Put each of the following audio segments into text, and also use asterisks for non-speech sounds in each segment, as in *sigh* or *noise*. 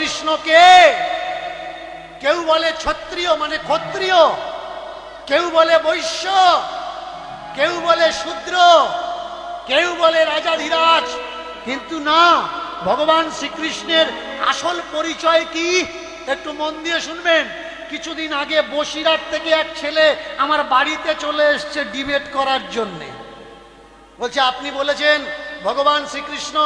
কৃষ্ণকে। কেউ বলে ক্ষত্রিয় মানে ক্ষত্রিয়, কেউ বলে বৈশ্য, কেউ বলে শূদ্র, কেউ বলে রাজা ধীরাজ। কিন্তু না, ভগবান শ্রীকৃষ্ণের আসল পরিচয় কি? একটু মন দিয়ে শুনবেন। কিছুদিন আগে বসিরহাট থেকে এক ছেলে আমার বাড়িতে চলে এসছে ডিবেট করার জন্যে। বলছে, আপনি বলেছেন, ভগবান শ্রীকৃষ্ণ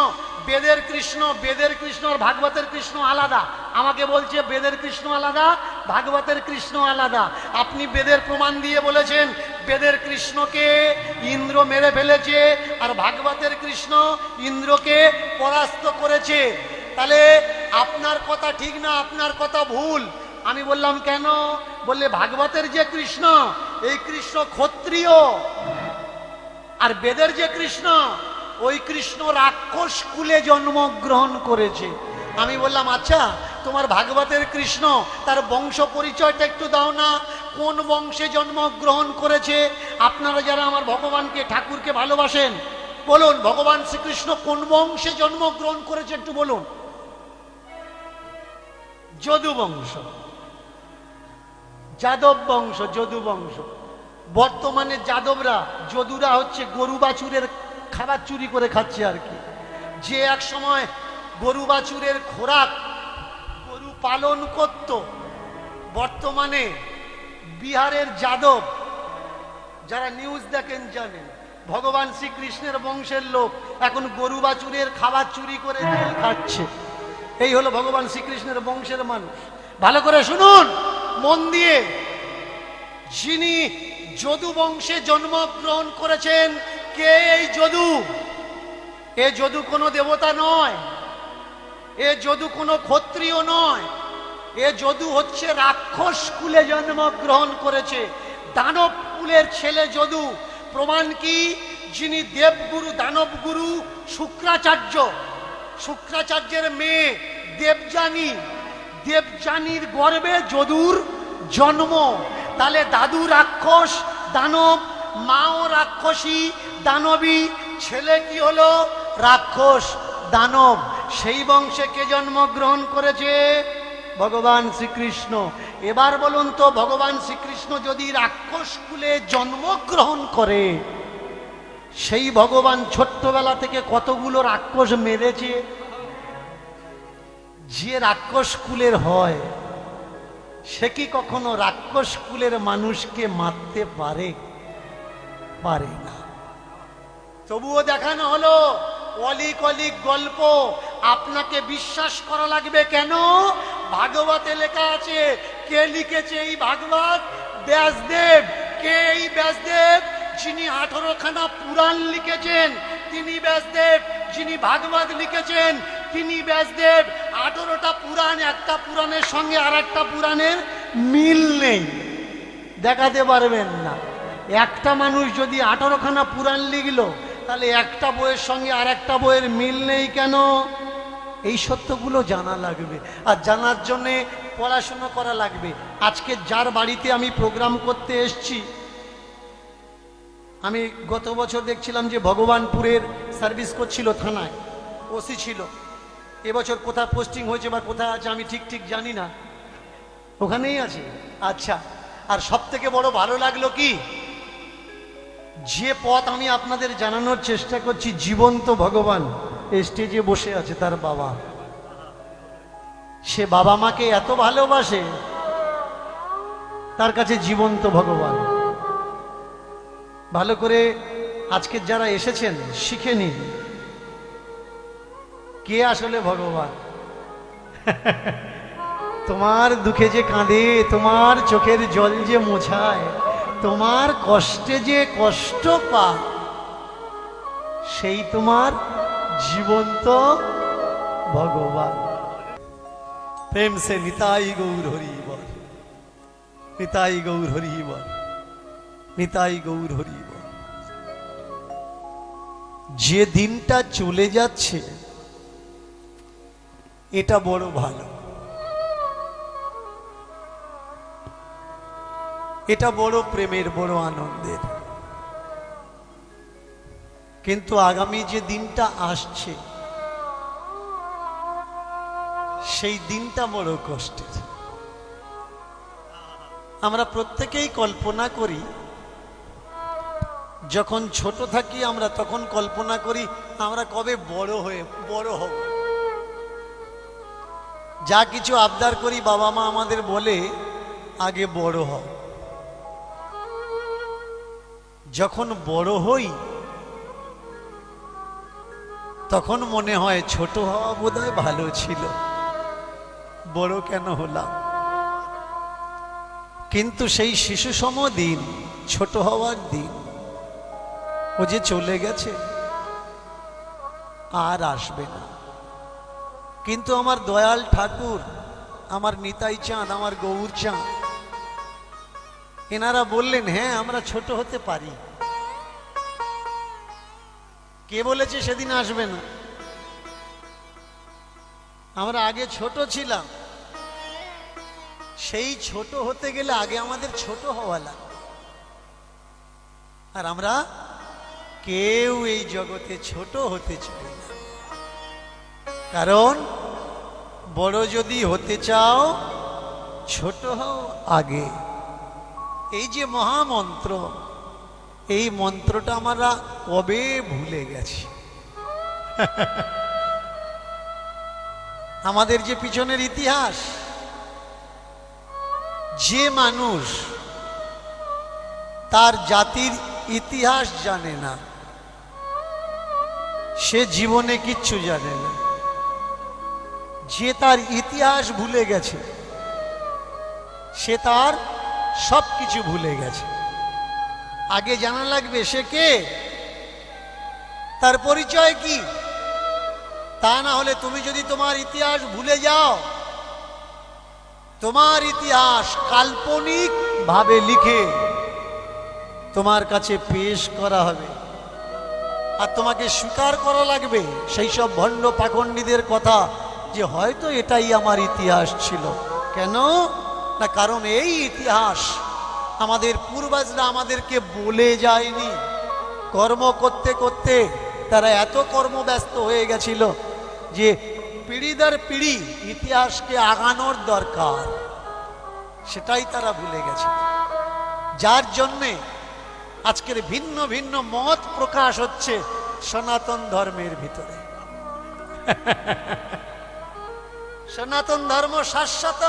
বেদের কৃষ্ণ বেদের কৃষ্ণ আর ভাগবতের কৃষ্ণ আলাদা। আমাকে বলছে, বেদের কৃষ্ণ আলাদা, ভাগবতের কৃষ্ণ আলাদা। আপনি বেদের প্রমাণ দিয়ে বলেছেন, বেদের কৃষ্ণকে ইন্দ্র মেরে ফেলেছে আর ভাগবতের কৃষ্ণ ইন্দ্রকে পরাস্ত করেছে। তাহলে আপনার কথা ঠিক না, আপনার কথা ভুল। আমি বললাম, কেন? বললে, ভাগবতের যে কৃষ্ণ, এই কৃষ্ণ ক্ষত্রিয়। আর বেদের যে কৃষ্ণ ওই কৃষ্ণ রাক্ষস কুলে জন্মগ্রহণ করেছে। আমি বললাম আচ্ছা তোমার ভাগবতের কৃষ্ণ, তার বংশ পরিচয়টা একটু দাও না। কোন বংশে জন্মগ্রহণ করেছে? আপনারা যারা আমার ভগবানকে, ঠাকুরকে ভালোবাসেন, বলুন, ভগবান শ্রীকৃষ্ণ কোন বংশে জন্মগ্রহণ করেছে একটু বলুন? যদু বংশ। যাদব বংশ, যদু বংশ। বর্তমানে যাদবরা, যদুরা হচ্ছে গরু বাছুরের খাবার চুরি করে খাচ্ছে আর কি। যে এক সময় গরু বাছুরের খোরাক গরু পালন করত, বর্তমানে বিহারের যাদব, যারা নিউজ দেখেন জানেন, ভগবান শ্রীকৃষ্ণের বংশের লোক, এখন গরু বাছুরের খাবার চুরি করে তেল খাচ্ছে। এই হলো ভগবান শ্রীকৃষ্ণের বংশের মানুষ। ভালো করে শুনুন, মন দিয়ে। যিনি যদু বংশে জন্মগ্রহণ করেছেন কে এই যদু? এ যদু কোনো দেবতা নয়। এ যদু কোনো ক্ষত্রিয় নয়। এ যদু হচ্ছে রাক্ষস কুলে জন্মগ্রহণ করেছে। দানব কুলের ছেলে যদু। প্রমাণ কি? যিনি দেবগুরু, দানবগুরু শুক্রাচার্য। শুক্রাচার্যের মেয়ে দেবযানী। দেবযানীর গর্বে যদুর জন্ম। তাহলে দাদু রাক্ষস, দানব, মাও রাক্ষসী দানবী, ছেলে কি হলো? রাক্ষস, দানব, সেই বংশে কে জন্মগ্রহণ করেছে? ভগবান শ্রীকৃষ্ণ। এবার বলুন তো, ভগবান শ্রীকৃষ্ণ যদি রাক্ষস কুলে জন্মগ্রহণ করে, সেই ভগবান ছোট্টবেলা থেকে কতগুলো রাক্ষস মেরেছে? যে রাক্ষস কুলের হয়, সে কি কখনো রাক্ষস কুলের মানুষকে মারতে পারে? পারে না। তবুও দেখানো হলো, অলিক অলিক গল্প। আপনাকে বিশ্বাস করা লাগবে কেন? ভাগবতে লেখা আছে, কে লিখেছে এই ভাগবত? ব্যাসদেব। কে এই ব্যাসদেব? যিনি আঠারোখানা পুরাণ লিখেছেন, তিনি ব্যাসদেব। যিনি ভাগবত লিখেছেন, তিনি ব্যাসদেব। আঠারোটা পুরাণ, একটা পুরাণের সঙ্গে আর একটা পুরাণের মিল নেই। দেখাতে পারবেন না। একটা মানুষ যদি আঠারোখানা পুরাণ লিখলো তাহলে একটা বইয়ের সঙ্গে আর একটা বইয়ের মিল নেই কেন? এই সত্যগুলো জানা লাগবে। আর জানার জন্যে পড়াশুনো করা লাগবে। আজকে যার বাড়িতে আমি প্রোগ্রাম করতে এসছি, আমি গত বছর দেখছিলাম যে ভগবানপুরের সার্ভিস করছিল থানায়। ওসি ছিল। এবছর কোথায় পোস্টিং হয়েছে বা কোথায় আছে আমি ঠিক ঠিক জানি না। ওখানেই আছে। আচ্ছা আর সব থেকে বড় ভালো লাগল কি? যে পথ আমি আপনাদের জানানোর চেষ্টা করছি, জীবন্ত ভগবান স্টেজে বসে আছে তার বাবা। সে বাবা মাকে এত ভালোবাসে, তার কাছে জীবন্ত ভগবান। ভালো করে আজকে যারা এসেছেন, শিখে নিন। কে আসলে ভগবান? *laughs* তোমার দুঃখে যে কাঁদে, তোমার চোখের জল যে মোছায় তোমার কষ্টে যে কষ্ট পা সেই তোমার জীবন্ত ভগবান। প্রেম সে নিতাই গৌর হরি বল নিতাই গৌর হরি বল নিতাই গৌর হরি বল যে দিনটা চলে যাচ্ছে, এটা বড় ভালো। এটা বড় প্রেমের, বড় আনন্দের। কিন্তু আগামী যে দিনটা আসছে, সেই দিনটা বড় কষ্টের। আমরা প্রত্যেকেই কল্পনা করি, যখন ছোট থাকি আমরা তখন কল্পনা করি আমরা কবে বড় হয়ে, বড় হব। যা কিছু আবদার করি বাবা মা আমাদের বলে, আগে বড় হও। যখন বড় হই, তখন মনে হয় ছোট হওয়া বোধহয় ভালো ছিল। বড় কেন হলাম? কিন্তু সেই শিশু সম দিন, ছোট হওয়ার দিন, ও যে চলে গেছে, আর আসবে না। কিন্তু আমার দয়াল ঠাকুর, আমার নিতাই চাঁদ, আমার গৌর চাঁদ এনারা বললেন হ্যাঁ আমরা ছোট হতে পারি। কে বলেছে সেদিন আসবে না। আমরা আগে ছোট ছিলাম। সেই ছোট হতে গেলে আগে আমাদের ছোট হওয়া লাগবে। আর আমরা কেউ এই জগতে ছোট হতে চাই না। কারণ বড় যদি হতে চাও, ছোট হও আগে। এই যে মহামন্ত্র, এই মন্ত্রটা আমরা কবে ভুলে গেছি? *laughs* আমাদের যে পিছনের ইতিহাস, যে মানুষ তার জাতির ইতিহাস জানে না, সে জীবনে কিচ্ছু জানে না। যে তার ইতিহাস ভুলে গেছে, সে তার সব কিছু ভুলে গেছে। আগে জানা লাগবে সে কে? তার পরিচয় কি? তা না হলে তুমি যদি তোমার ইতিহাস ভুলে যাও, তোমার ইতিহাস কাল্পনিক ভাবে লিখে তোমার কাছে পেশ করা হবে। আর তোমাকে স্বীকার করা লাগবে সেই সব ভণ্ড পাখণ্ডীদের কথা যে হয়তো এটাই আমার ইতিহাস ছিল। কেন? না, কারণ এই ইতিহাস আমাদের পূর্বাজরা আমাদেরকে বলে যায়নি। কর্ম করতে করতে তারা এত কর্মব্যস্ত হয়ে গেছিল যে পিঢ়িদার পিড়ি ইতিহাসকে আগানোর দরকার, সেটাই তারা ভুলে গেছে। যার জন্যে আজকের ভিন্ন ভিন্ন মত প্রকাশ হচ্ছে সনাতন ধর্মের ভিতরে। সনাতন ধর্ম শাশ্বত।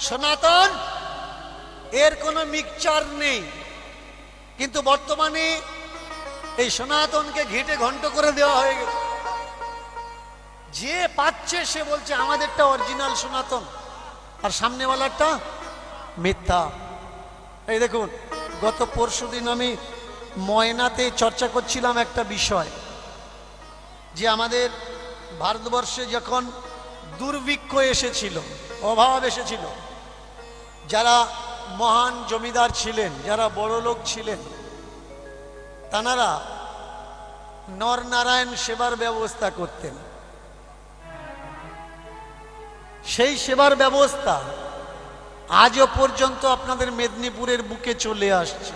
সনাতন, এর কোনো মিক্সচার নেই। কিন্তু বর্তমানে এই সনাতনকে ঘেটে ঘন্ট করে দেওয়া হয়ে গেছে। যে পাচ্ছে, সে বলছে, আমাদেরটা অরিজিনাল সনাতন। আর সামনেওয়ালারটা মিথ্যা। এই দেখুন, গত পরশু আমি ময়নাতে চর্চা করছিলাম একটা বিষয়, যে আমাদের ভারতবর্ষে যখন দুর্ভিক্ষ এসেছিল, অভাব এসেছিল যারা মহান জমিদার ছিলেন, যারা বড় লোক ছিলেন, তানারা নরনারায়ণ সেবার ব্যবস্থা করতেন। সেই সেবার ব্যবস্থা আজও পর্যন্ত আপনাদের মেদিনীপুরের বুকে চলে আসছে।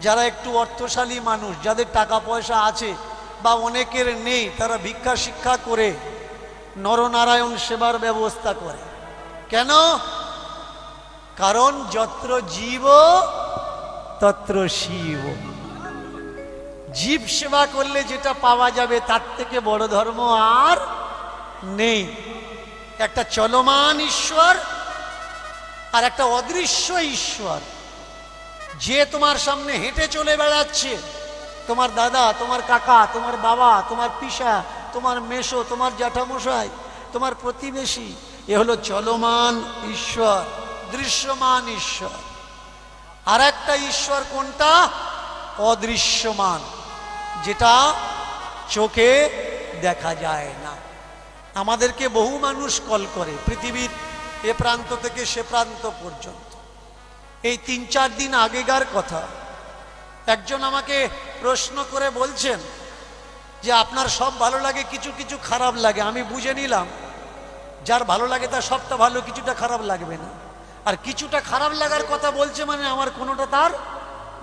যারা একটু অর্থশালী মানুষ, যাদের টাকা পয়সা আছে বা অনেকের নেই, তারা ভিক্ষা শিক্ষা করে নরনারায়ণ সেবার ব্যবস্থা করে। কেন? কারণ যত্র জীব, তত্র শিব। জীব সেবা করলে যেটা পাওয়া যাবে, তার থেকে বড় ধর্ম আর নেই। একটা চলমান ঈশ্বর আর একটা অদৃশ্য ঈশ্বর। যে তোমার সামনে হেঁটে চলে বেড়াচ্ছে, তোমার দাদা, তোমার কাকা, তোমার বাবা, তোমার পিসা, তোমার মেশো তোমার জ্যাঠামশাই, তোমার প্রতিবেশী, এ হলো চলমান ঈশ্বর। দৃশ্যমান ঈশ্বর। আর একটা ঈশ্বর কোনটা? অদৃশ্যমান, যেটা চোখে দেখা যায় না। আমাদেরকে বহু মানুষ কল করে, পৃথিবীর এ প্রান্ত থেকে সে প্রান্ত পর্যন্ত। এই তিন চার দিন আগেকার কথা। একজন আমাকে প্রশ্ন করে বলছেন যে, আপনার সব ভালো লাগে, কিছু কিছু খারাপ লাগে? আমি বুঝে নিলাম, যার ভালো লাগে তার সবটা ভালো, কিছুটা খারাপ লাগবে না। আর কিছুটা খারাপ লাগার কথা বলছে মানে আমার কোনোটা তার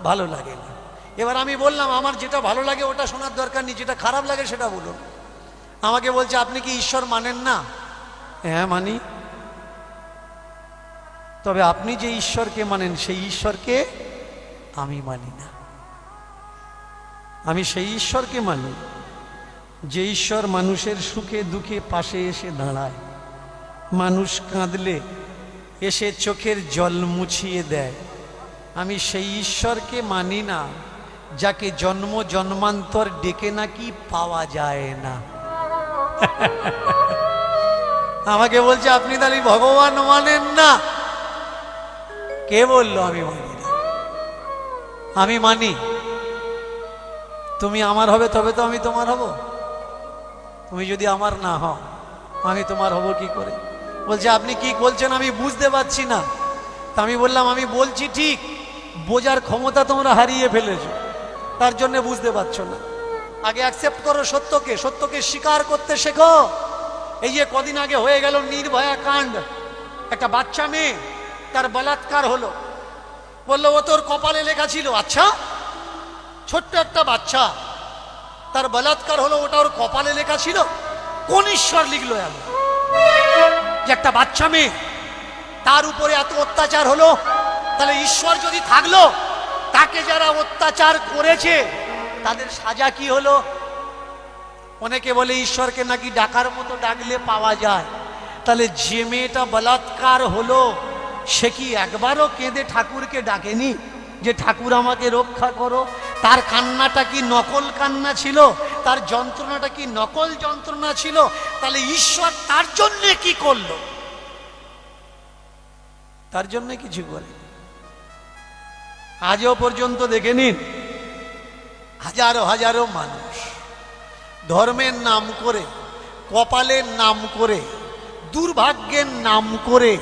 ভালো লাগে না। এবার আমি বললাম, আমার যেটা ভালো লাগে ওটা শোনার দরকার নেই, যেটা খারাপ লাগে সেটা বলুন। আমাকে বলছে, আপনি কি ঈশ্বর মানেন না? হ্যাঁ মানি। তবে আপনি যে ঈশ্বরকে মানেন, সেই ঈশ্বরকে আমি মানি না। আমি সেই ঈশ্বরকে মানি, যে ঈশ্বর মানুষের সুখে দুঃখে পাশে এসে দাঁড়ায়। মানুষ কাঁদলে এসে চোখের জল মুছিয়ে দেয়। আমি সেই ঈশ্বরকে মানি না, যাকে জন্ম জন্মান্তর ডেকে নাকি পাওয়া যায় না। *laughs* আমাকে বলছে, আপনি তাহলে ভগবান মানেন না। কে বলল, আমি মানি না? আমি মানি। তুমি আমার হবে, তবে তো আমি তোমার হব। তুমি যদি আমার না হও, আমি তোমার হব কি করে? বলছে, আপনি কি বলছেন আমি বুঝতে পারছি না? তা আমি বললাম, আমি বলছি ঠিক, বোঝার ক্ষমতা তোমরা হারিয়ে ফেলেছো, তার জন্য বুঝতে পারছ না। আগে অ্যাকসেপ্ট করো সত্যকে সত্যকে স্বীকার করতে শেখো। এই যে কদিন আগে হয়ে গেল নির্ভয়া কাণ্ড। একটা বাচ্চা মেয়ে, তার বলাৎকার হলো। বলল, ও তোর কপালে লেখা ছিল আচ্ছা ছোট্ট একটা বাচ্চা, তার বলাৎকার হলো, ওটা ওর কপালে লেখা ছিল, কোন ঈশ্বর লিখলো এমন? যে একটা বাচ্চা মেয়ে, তার উপরে এত অত্যাচার হলো, তাহলে ঈশ্বর যদি থাকল, তাকে যারা অত্যাচার করেছে, তাদের সাজা কি হলো? অনেকে বলে, ঈশ্বরকে নাকি ডাকার মতো ডাকলে পাওয়া যায়। তাহলে যে মেয়েটা বলাৎকার হলো, সে কি একবারও কেঁদে ঠাকুরকে ডাকেনি? যে ঠাকুর আমাকে রক্ষা করো তার কান্নাটা কি নকল কান্না ছিল? তার যন্ত্রণাটা কি নকল যন্ত্রণা ছিল? তাহলে ঈশ্বর তার জন্য কি করল? তার জন্য কিছু করে আজও পর্যন্ত দেখে নিন, হাজারো হাজারো মানুষ ধর্মের নাম করে, কপালের নাম করে, দুর্ভাগ্যের নাম করে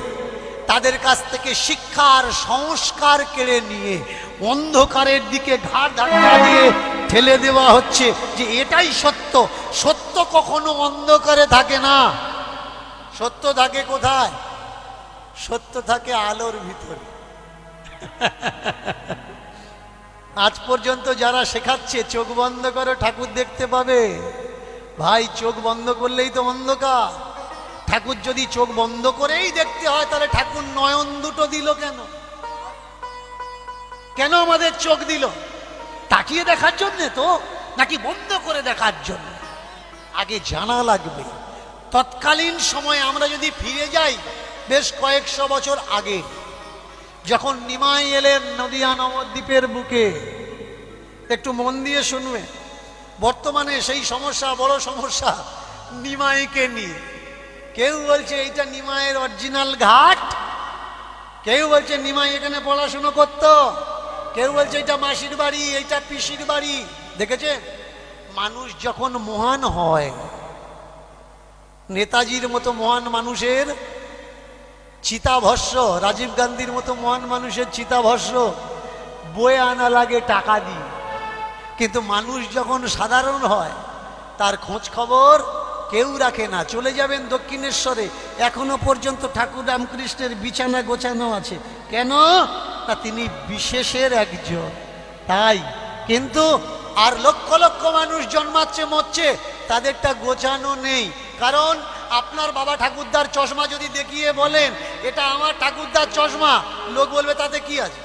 তাদের কাছ থেকে শিক্ষার সংস্কার কেড়ে নিয়ে অন্ধকারের দিকে ঘাড় ধাক্কা দিয়ে ঠেলে দেওয়া হচ্ছে যে এটাই সত্য। সত্য কখনো অন্ধকারে থাকে না। সত্য থাকে কোথায়? সত্য থাকে আলোর ভিতরে। *laughs* আজ পর্যন্ত যারা শেখাচ্ছে, চোখ বন্ধ করো, ঠাকুর দেখতে পাবে। ভাই, চোখ বন্ধ করলেই তো অন্ধকার। ঠাকুর যদি চোখ বন্ধ করেই দেখতে হয়, তাহলে ঠাকুর নয়ন দুটো দিল কেন? কেন আমাদের চোখ দিল? তাকিয়ে দেখার জন্য তো, নাকি বন্ধ করে দেখার জন্য? আগে জানা লাগবে। তৎকালীন সময় আমরা যদি ফিরে যাই, বেশ কয়েকশো বছর আগে, যখন নিমাই এলেন নদিয়া নবদ্বীপের বুকে, একটু মন দিয়ে শুনবে বর্তমানে সেই সমস্যা বড় সমস্যা, নিমাইকে নিয়ে। কেউ বলছে এইটা নিমাইয়ের অরিজিনাল ঘাট। কেউ বলছে নিমাই এখানে পড়াশুনো করত। কেউ বলছে এটা মাসির বাড়ি, এইটা পিসির বাড়ি। দেখেছে? মানুষ যখন মহান হয়, নেতাজির মতো মহান মানুষের চিতাভস্য রাজীব গান্ধীর মতো মহান মানুষের চিতাভস্য বয়ে আনা লাগে টাকা দিয়ে। কিন্তু মানুষ যখন সাধারণ হয়, তার খোঁজ খবর কেউ রাখে না। চলে যাবেন দক্ষিণেশ্বরে। এখনও পর্যন্ত ঠাকুর রামকৃষ্ণের বিছানা গোছানো আছে। কেন? না তিনি বিশেষের একজন। তাই। কিন্তু আর লক্ষ লক্ষ মানুষ জন্মাচ্ছে, মরছে, তাদেরটা গোছানো নেই। কারণ আপনার বাবা ঠাকুরদার চশমা যদি দেখিয়ে বলেন, এটা আমার ঠাকুরদার চশমা, লোক বলবে, তাতে কি আছে?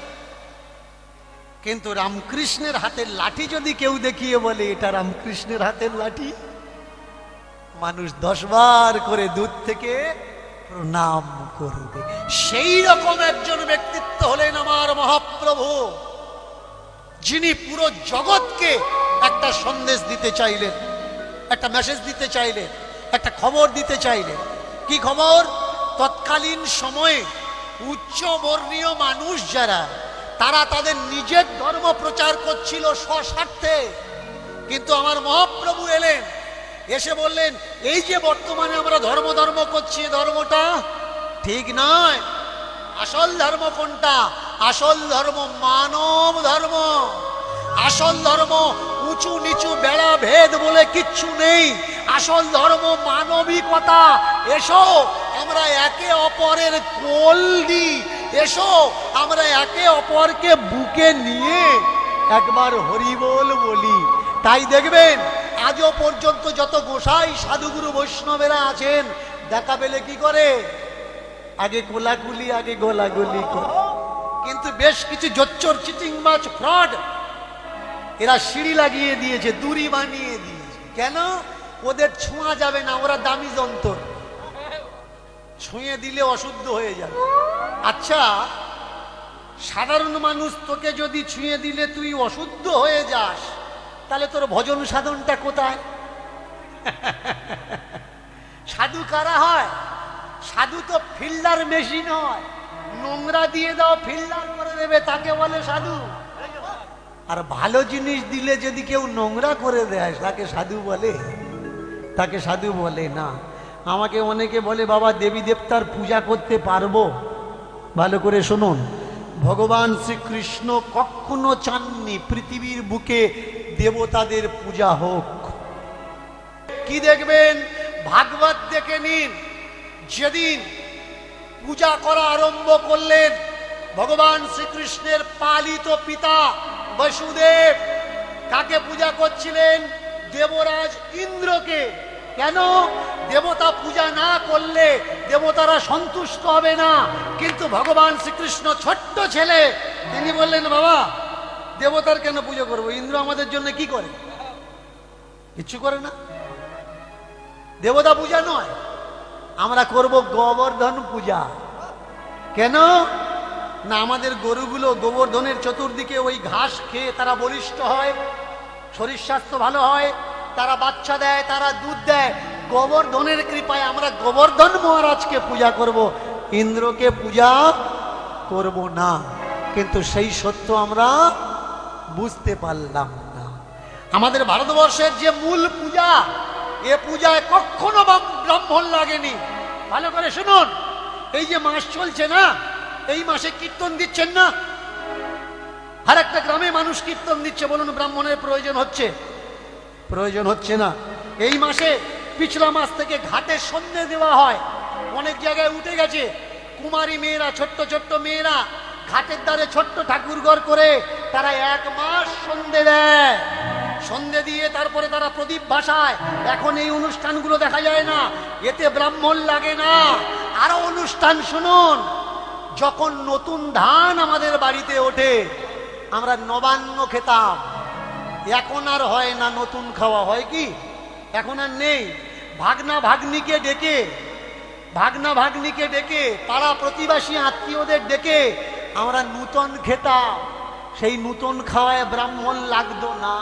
কিন্তু রামকৃষ্ণের হাতের লাঠি যদি কেউ দেখিয়ে বলে, এটা রামকৃষ্ণের হাতের লাঠি? মানুষ দশবার করে দূর থেকে প্রণাম করবে। সেই রকম একজন ব্যক্তিত্ব হলেন আমার মহাপ্রভু, যিনি পুরো জগৎকে একটা সন্দেশ দিতে চাইলেন, একটা মেসেজ দিতে চাইলেন, একটা খবর দিতে চাইলেন। কি খবর? তৎকালীন সময়ে উচ্চবর্ণীয় মানুষ যারা, তারা তাদের নিজের ধর্ম প্রচার করছিল স্বস্বার্থে। কিন্তু আমার মহাপ্রভু এলেন এসে বললেন, এই যে বর্তমানে আমরা ধর্ম ধর্ম করছি, ধর্মটা ঠিক নয়। আসল ধর্ম কোনটা? আসল ধর্ম মানব ধর্ম। আসল ধর্ম উঁচু নিচু বেড়া ভেদ বলে কিচ্ছু নেই। আসল ধর্ম মানবিকতা। এসো, আমরা একে অপরের কোল দিই। এসো, আমরা একে অপরকে বুকে নিয়ে একবার হরিবোল বলি। তাই দেখবেন আজও পর্যন্ত যত গোসাই সাধুগুরু বৈষ্ণবেরা আছেন দেখা পেলে কি করে? আগে কোলাকুলি, আগে গোলাগুলি কিন্তু বেশ কিছু জোচ্চর মাছ ফ্রড এরা সিঁড়ি লাগিয়ে দিয়েছে, দড়ি বানিয়ে দিয়েছে। কেন? ওদের ছোঁয়া যাবে না, ওরা দামি যন্ত্র। ছুঁয়ে দিলে অশুদ্ধ হয়ে যাবে। আচ্ছা সাধারণ মানুষ তোকে যদি ছুঁয়ে দিলে তুই অশুদ্ধ হয়ে যাস। তাহলে তোর ভজন সাধনটা কোথায়? সাধু কারা হয়? সাধু তো ফিল্ডার মেশিন হয়। নোংরা দিয়ে দাও, ফিল্ডার করে দেবে, তাকে বলে সাধু। আর ভালো জিনিস দিলে যদি কেউ নোংরা করে দেয়, তাকে সাধু বলে। তাকে সাধু বলে না। আমাকে অনেকে বলে, বাবা, দেবী দেবতার পূজা করতে পারব। ভালো করে শুনুন। ভগবান শ্রীকৃষ্ণ কখনো চাননি পৃথিবীর বুকে দেবতাদের পূজা হোক। কি দেখবেন? ভাগবত দেখে নিন। যেদিন পূজা করা আরম্ভ করলেন, ভগবান শ্রীকৃষ্ণের পালিত পিতা বসুদেব। কাকে পূজা করছিলেন? দেবরাজ ইন্দ্রকে। কেন? দেবতা পূজা না করলে দেবতারা সন্তুষ্ট হবে না। কিন্তু ভগবান শ্রীকৃষ্ণ ছোট্ট ছেলে, তিনি বললেন, বাবা দেবতার কেন পুজো করব? ইন্দ্র আমাদের জন্য কি করে? কিচ্ছু করে না। দেবতা পূজা নয়, আমরা করব গোবর্ধন পূজা। কেন? না, আমাদের গরুগুলো গোবর্ধনের চতুর্দিকে ওই ঘাস খেয়ে তারা বলিষ্ঠ হয়, শরীর স্বাস্থ্য ভালো হয়, তারা বাচ্চা দেয়, তারা দুধ দেয়। গোবর্ধনের কৃপায় আমরা গোবর্ধন মহারাজকে পূজা করব। ইন্দ্রকে পূজা করব না। কিন্তু সেই সত্য আমরা বুঝতে পারলাম না। আমাদের ভারতবর্ষের যে মূল পূজা, এ পূজায় কখনো ব্রাহ্মণ লাগেনি। ভালো করে শুনুন, এই যে মাস চলছে না, এই মাসে কীর্তন দিচ্ছেন না? আর একটা গ্রামে মানুষ কীর্তন দিচ্ছে, বলুন ব্রাহ্মণের প্রয়োজন হচ্ছে? প্রয়োজন হচ্ছে না। এই মাসে পিছলা মাস থেকে ঘাটে সন্ধে দেওয়া হয়। অনেক জায়গায় উঠে গেছে। কুমারী মেয়েরা, ছোট্ট ছোট্ট মেয়েরা, ঘাটের দ্বারে ছোট্ট ঠাকুরঘর করে তারা এক মাস সন্ধে দেয়। সন্ধে দিয়ে তারপরে তারা প্রদীপ ভাসায়। এখন এই অনুষ্ঠানগুলো দেখা যায় না। এতে ব্রাহ্মণ লাগে না। আরও অনুষ্ঠান শুনুন। যখন নতুন ধান আমাদের বাড়িতে ওঠে, আমরা নবান্ন খেতাম। এখন আর হয় না নতুন খাওয়া, হয় কি? এখন আর নেই। ভাগনা ভাগ্নিকে ডেকে, ভাগনা ভাগ্নিকে ডেকে পাড়া প্রতিবাসী আত্মীয়দের ডেকে আমরা নূতন খেতাম। সেই নূতন খাওয়ায় ব্রাহ্মণ লাগতো না।